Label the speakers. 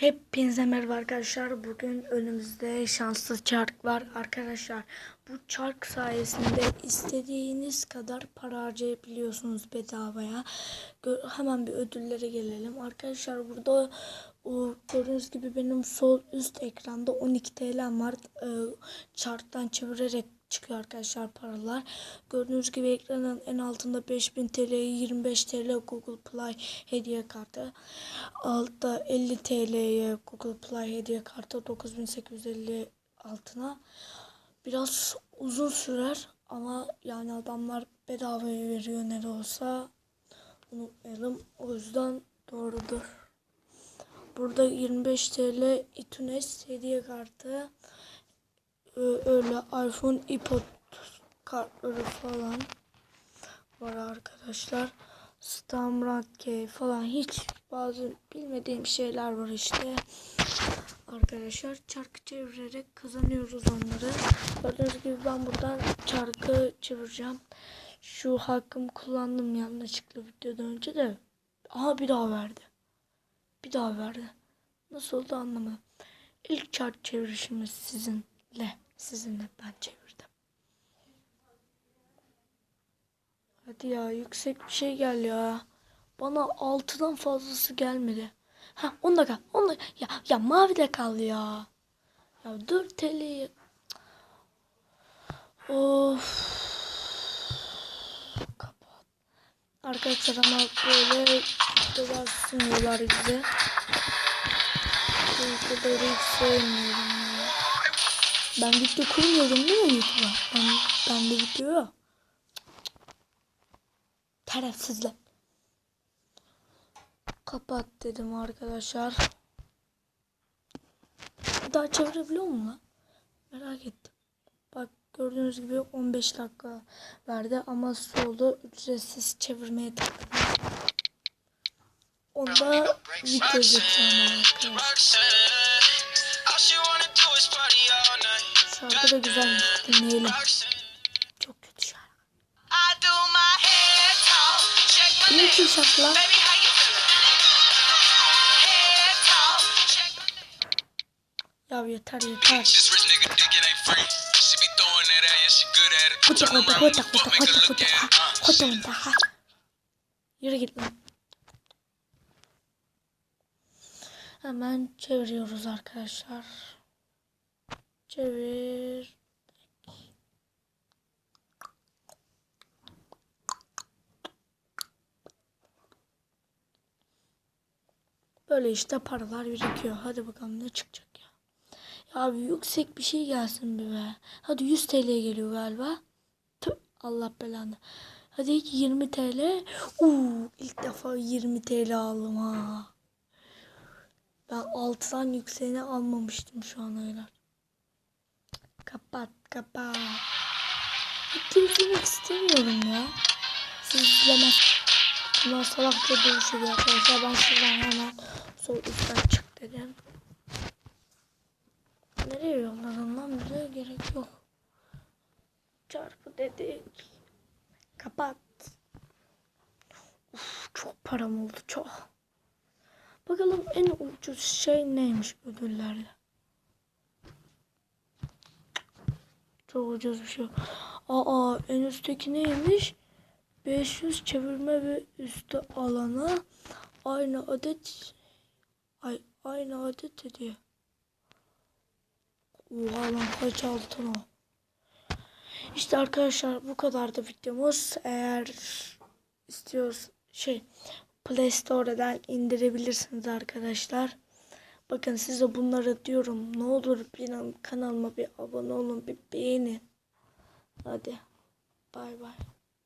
Speaker 1: Hepinize merhaba arkadaşlar. Bugün önümüzde şanslı çark var. Arkadaşlar bu çark sayesinde istediğiniz kadar para harcayabiliyorsunuz bedavaya. Hemen bir ödüllere gelelim. Arkadaşlar burada gördüğünüz gibi benim sol üst ekranda 12 TL'm var. Ee, çarktan çevirerek çıkıyor arkadaşlar paralar. Gördüğünüz gibi ekranın en altında 5000 TL, 25 TL Google Play hediye kartı. Altta 50 TL'ye Google Play hediye kartı 9850 altına. Biraz uzun sürer ama yani adamlar bedavaya veriyor ne de olsa unutmayalım. O yüzden doğrudur. Burada 25 TL iTunes hediye kartı. Öyle iPhone iPod kartları falan var arkadaşlar. Stamrak falan hiç bazı bilmediğim şeyler var işte. Arkadaşlar çarkı çevirerek kazanıyoruz onları. Gördüğünüz gibi ben buradan çarkı çevireceğim. Şu hakkımı kullandım yanlışlıkla videodan önce de. Aha bir daha verdi. Bir daha verdi. Nasıl oldu anlamadım. İlk çark çevirişimiz sizinle. Sizinle ben çevirdim. Hadi ya yüksek bir şey gel ya. Bana altıdan fazlası gelmedi. Ha onda kal. Onda ya ya mavi de kal ya. Ya 4 TL. Of. Kapat. Arkadaşlar ama böyle videolar sunuyorlar bize. Bu videoları hiç sevmiyorum. Ben video kurmuyorum değil mi YouTube'a? Ben, ben de video yok. Terefsizler. Kapat dedim arkadaşlar. Bir daha çevirebiliyor mu lan? Merak ettim. Bak gördüğünüz gibi 15 dakika verdi ama solu ücretsiz çevirmeye takıldım. Onda video geçeceğim arkadaşlar. Şarkı da güzelmiş dinleyelim. Çok kötü şarkı. Ne için şarkı lan? Ya yeter yeter.
Speaker 2: This rich nigga dick it ain't free. She be throwing that at yeah, she good at it.
Speaker 1: Hoca
Speaker 2: Turn
Speaker 1: hoca
Speaker 2: around,
Speaker 1: hoca
Speaker 2: make a
Speaker 1: hoca
Speaker 2: fuck, make
Speaker 1: hoca
Speaker 2: her look
Speaker 1: hoca
Speaker 2: at it. Uh,
Speaker 1: hoca hoca ha. Yürü git lan. Hemen çeviriyoruz arkadaşlar. Çevir. Böyle işte paralar birikiyor. Hadi bakalım ne çıkacak ya. Ya yüksek bir şey gelsin bir be. Hadi 100 TL geliyor galiba. Tüh, Allah belanı. Hadi 20 TL. Uuu ilk defa 20 TL aldım ha. Ben 6'dan yükseğini almamıştım şu ana kadar. Kapat kapat. Video izlemek istemiyorum ya. Siz izlemez. Bunlar salakça duruşuyor arkadaşlar. Ben şuradan hemen sol üstten çık dedim. Nereye yolladın lan? Bize gerek yok. Çarpı dedik. Kapat. Uf, çok param oldu çok. Bakalım en ucuz şey neymiş ödüllerde. Çok ucuz bir şey. Aa en üstteki neymiş? 500 çevirme ve üstü alana aynı adet ay aynı adet hediye. Oha lan kaç altın o. İşte arkadaşlar bu kadardı videomuz. Eğer istiyoruz şey Play Store'dan indirebilirsiniz arkadaşlar. Bakın size bunları diyorum. Ne olur benim kanalıma bir abone olun, bir beğenin. Hadi. Bay bay.